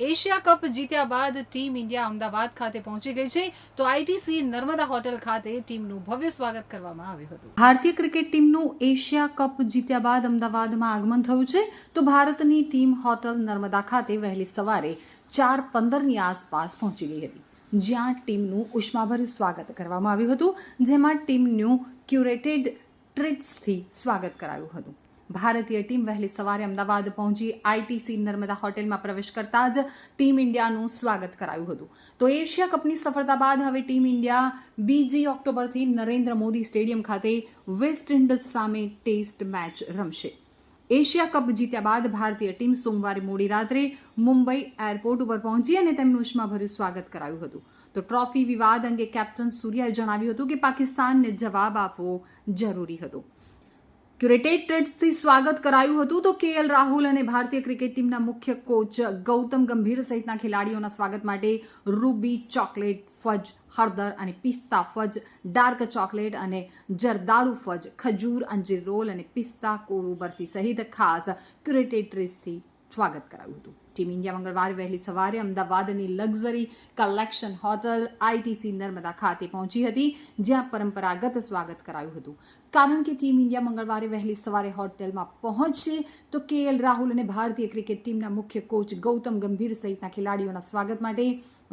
Asia cup જીત્યા બાદ team India Ahmedabad ખાતે પહોંચી ગઈ છે. તો આઈટીસી નર્મદા હોટેલ ખાતે ટીમનું ભવ્ય સ્વાગત કરવામાં આવ્યું હતું. ભારતીય ક્રિકેટ ટીમનું એશિયા કપ જીત્યા બાદ અમદાવાદમાં આગમન થયું છે. તો ભારતની ટીમ હોટલ નર્મદા ખાતે વહેલી સવારે ચાર પંદરની આસપાસ પહોંચી ગઈ હતી. જ્યાં ટીમનું ઉષ્માભર્યું સ્વાગત કરવામાં આવ્યું હતું. જેમાં ટીમનું ક્યુરેટેડ ટ્રીટ્સથી સ્વાગત કરાયું હતું. ભારતીય ટીમ વહેલી સવારે અમદાવાદ પહોંચી આઈટીસી નર્મદા હોટેલમાં પ્રવેશ કરતા જ ટીમ ઇન્ડિયાનું સ્વાગત કરાયું હતું. તો એશિયા કપની સફળતા બાદ હવે ટીમ ઇન્ડિયા બીજી ઓક્ટોબરથી નરેન્દ્ર મોદી સ્ટેડિયમ ખાતે વેસ્ટ ઇન્ડિઝ સામે ટેસ્ટ મેચ રમશે. એશિયા કપ જીત્યા બાદ ભારતીય ટીમ સોમવારે મોડી રાત્રે મુંબઈ એરપોર્ટ ઉપર પહોંચી અને તેમનું ઉષ્માભર્યું સ્વાગત કરાયું હતું. તો ટ્રોફી વિવાદ અંગે કેપ્ટન સૂર્યાએ જણાવ્યું હતું કે પાકિસ્તાનને જવાબ આપવો જરૂરી હતો. ક્યુરેટેડ ટ્રેડ્સથી સ્વાગત કરાયું હતું તો કેએલ રાહુલ અને ભારતીય ક્રિકેટ ટીમના મુખ્ય કોચ ગૌતમ ગંભીર સહિતના ખેલાડીઓના સ્વાગત માટે રૂબી ચોકલેટ ફજ, હળદર અને પિસ્તા ફજ, ડાર્ક ચોકલેટ અને જરદાળુ ફજ, ખજૂર, અંજીર રોલ અને પિસ્તા કોળું બરફી સહિત ખાસ ક્યુરેટેડ ટ્રેડ્સથી સ્વાગત કરાયું હતું. ટીમ ઇન્ડિયા મંગળવારે વહેલી સવારે અમદાવાદની luxury collection hotel ITC Narmada ખાતે પહોંચી હતી, જ્યાં પરંપરાગત સ્વાગત કરાયું હતું. કારણ કે ટીમ ઇન્ડિયા મંગળવારે વહેલી સવારે હોટેલમાં પહોંચશે, તો કેએલ રાહુલ અને ભારતીય ક્રિકેટ ટીમના મુખ્ય કોચ ગૌતમ ગંભીર સહિતના ખેલાડીઓના સ્વાગત માટે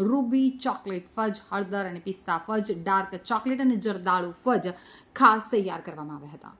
રૂબી ચોકલેટ ફજ, હળદર અને પિસ્તા ફજ, ડાર્ક ચોકલેટ અને જરદાળુ ફજ ખાસ તૈયાર કરવામાં આવ્યા હતા.